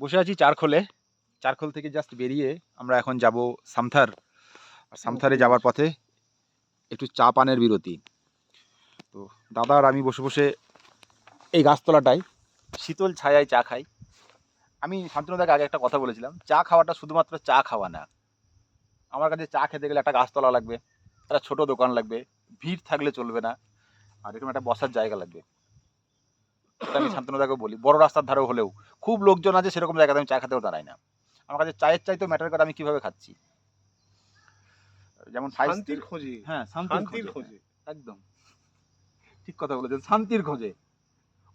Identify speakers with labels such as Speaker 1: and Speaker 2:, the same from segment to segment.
Speaker 1: বসে আছি চারখোলে চারখোল থেকে জাস্ট বেরিয়ে আমরা এখন যাব সামথার। আর সামথারে যাওয়ার পথে একটু চা পানের বিরতি। তো দাদা আর আমি বসে বসে এই গাছতলাটায় শীতল ছায়ায় চা খাই। আমি শান্তনুদাকে আগে একটা কথা বলেছিলাম, চা খাওয়াটা শুধুমাত্র চা খাওয়া না। আমার কাছে চা খেতে গেলে একটা গাছতলা লাগবে, একটা ছোট দোকান লাগবে, ভিড় থাকলে চলবে না, আর এরকম একটা বসার জায়গা লাগবে। আমি শান্তনুদাকে বলি। বড় রাস্তার ধারেও হলেও খুব লোকজন আছে সেরকম জায়গাতে আমি চা খেতেও দাঁড়াই না। আমার কাছে চায়ের চাইতেও ম্যাটার করে আমি কীভাবে খাচ্ছি। যেমন
Speaker 2: শান্তির খোঁজে।
Speaker 1: হ্যাঁ
Speaker 2: শান্তির
Speaker 1: খোঁজে। একদম। ঠিক কথা বলেছেন শান্তির খোঁজে।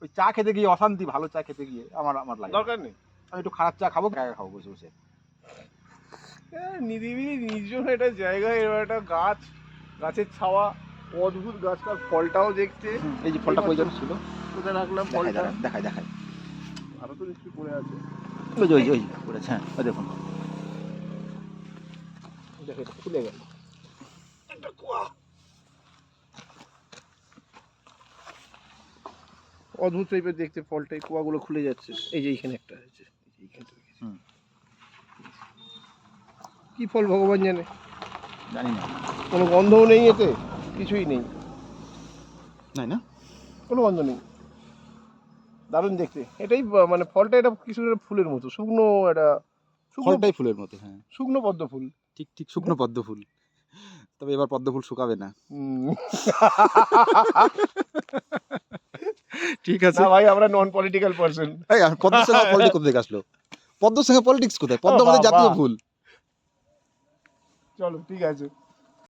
Speaker 1: ওই চা খেতে গিয়ে অশান্তি ভালো চা খেতে গিয়ে আমার আমার লাগে
Speaker 2: দরকার নেই।
Speaker 1: আমি একটু খারাপ চা খাব একা খাব বসে বসে।
Speaker 2: নিরিবিলি নির্জন একটা জায়গায় একটা গাছ গাছের ছাওয়া। অদ্ভুত গাছটার ফলটাও দেখতে।
Speaker 1: এই যে ফলটা প্রয়োজন ছিল
Speaker 2: কোথায় রাখলাম ফলটা?
Speaker 1: দেখায় দেখায়
Speaker 2: আরও তো নিশ্চয়ই পড়ে আছে।
Speaker 1: ওই ওই পড়েছে হ্যাঁ ওই দেখুন।
Speaker 2: দেখে এটা খুলে গেল। একটা কুয়া। অদ্ভুত টাইপের দেখতে ফলটা এই কুয়াগুলো খুলে যাচ্ছে। এই যে এইখানে একটা আছে এইখানটা। কি ফল ভগবান জানে?
Speaker 1: জানি না।
Speaker 2: কোনো গন্ধও নেই এতে? কিছুই নেই।
Speaker 1: নাই না?
Speaker 2: কোনো গন্ধ নেই। দারুণ দেখতে। এটাই মানে ফলটা এটা কিছু ফুলের মতো শুকনো শুকনো
Speaker 1: ফলটাই ফুলের মতো হ্যাঁ।
Speaker 2: শুকনো পদ্ম ফুল।
Speaker 1: ঠিক ঠিক শুকনো পদ্ম ফুল। তবে এবার পদ্ম ফুল শুকাবে না। ঠিক
Speaker 2: আছে। ভাই আমরা নন পলিটিক্যাল পার্সন
Speaker 1: এই পদ্ম সঙ্গে পলিটিক্স কোথা থেকে আসলো? পদ্ম সঙ্গে পলিটিক্স কোথায়? পদ্ম আমাদের জাতীয় ফুল।
Speaker 2: চলো ঠিক আছে।